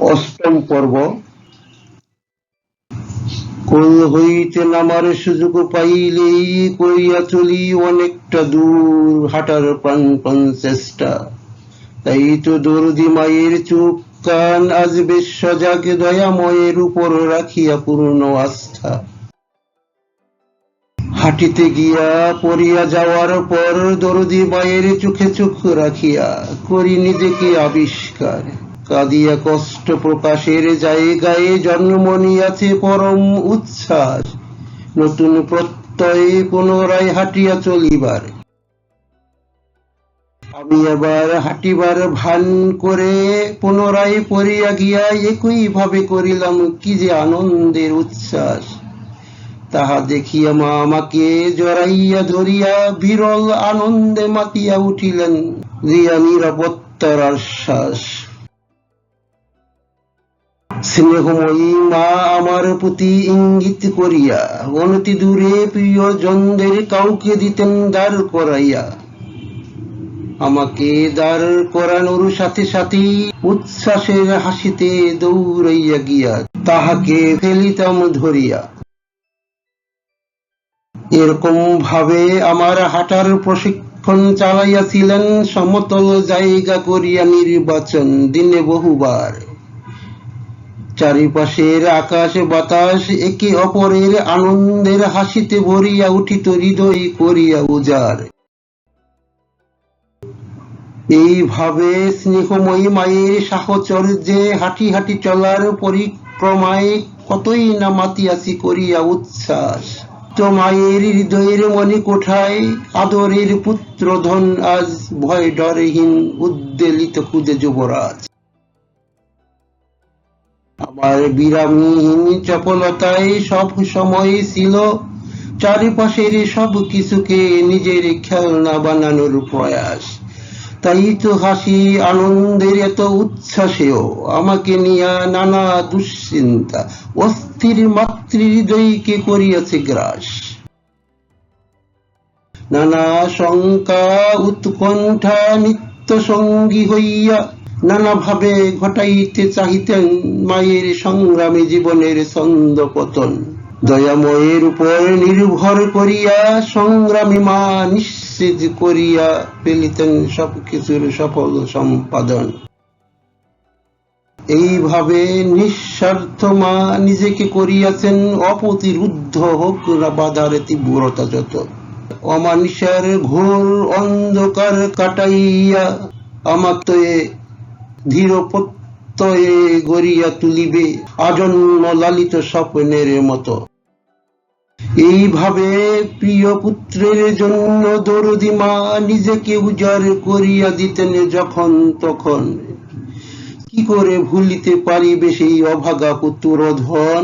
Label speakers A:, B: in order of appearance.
A: অষ্টম পর্ব। কোল হইতে নামার সুযোগ পাইলেই করিয়া চলি অনেকটা দূর, হাঁটার প্রাণপণ চেষ্টা। তাই তো দরদি মায়ের চুপ কান, আজ বেশ সজাগ দয়াময়ের উপর রাখিয়া পূর্ণ আস্থা। হাঁটিতে গিয়া পড়িয়া যাওয়ার পর দরদি মায়ের চোখে চোখ রাখিয়া করি নিজেকে আবিষ্কার। কাঁদিয়া কষ্ট প্রকাশের জায়গায় জন্ম নিয়াছে পরম উচ্ছ্বাস। নতুন প্রত্যয়ে পুনরায় হাঁটিয়া চলিবার। আমি আবার হাঁটিবার ভান করে পুনরায় পড়িয়া গিয়া একই ভাবে করিলাম, কি যে আনন্দের উচ্ছ্বাস। তাহা দেখিয়া মা আমাকে জড়াইয়া ধরিয়া বিরল আনন্দে মাতিয়া উঠিলেন দিয়া নিরাপত্তার আশ্বাস। স্নেহময়ী মা আমার প্রতি ইঙ্গিত করিয়া, অনতি দূরে কাউকে দিতেন করাইয়া। আমাকে করানোর সাথে উচ্ছ্বাসের হাসিতে দৌড়াইয়া গিয়া তাহাকে ফেলিতাম ধরিয়া। এরকম ভাবে আমার হাঁটার প্রশিক্ষণ চালাইয়াছিলেন, সমতল জায়গা করিয়া নির্বাচন দিনে বহুবার। চারিপাশের আকাশ বাতাস একে অপরের আনন্দের হাসিতে ভরিয়া উঠিত হৃদয় করিয়া উজাড় এইভাবে স্নেহময়ী মায়ের সাহচর্যে হাঁটি হাঁটি চলার পরিক্রমায় কতই না মাতিয়াছি করিয়া উচ্ছ্বাস। তো মায়ের হৃদয়ের মনে কোঠায় আদরের পুত্র ধন আজ ভয় ডরহীন উদ্বেলিত খুঁজে যুবরাজ। আমার বিরামহীন চপলতায় সব সময় ছিল। চারিপাশের সব কিছুকে নিজের খেলনা বানানোর প্রয়াস। তাই তো হাসি, আনন্দের এত উচ্ছ্বাসেও আমাকে নিয়া নানা দুশ্চিন্তা, অস্থির মাতৃহৃদয়কে করিয়াছে গ্রাস। নানা শঙ্কা, উৎকণ্ঠা নিত্য সঙ্গী হইয়া নানা ভাবে ঘটাইতে চাহিতেন মায়ের সংগ্রামী জীবনের ছন্দ পতন দয়াময়ের উপর নির্ভর করিয়া সংগ্রামী মা নিশ্চিত করিয়া ফেলিতেন সবকিছুর সফল সম্পাদন। এইভাবে নিঃস্বার্থ মা নিজেকে করিয়াছেন অপ্রতিরুদ্ধ হোক না বাধার তীব্রতা যত। অমানুষের ঘোর অন্ধকার কাটাইয়া আমাকে গড়িয়া তুলিবে আজন্ম লালিত স্বপ্নের মতো। এইভাবে প্রিয় পুত্রের জন্য দরদি নিজেকে উজাড় করিয়া দিতেন যখন তখন। কি করে ভুলিতে পারিবে সেই অভাগা পুত্র ধন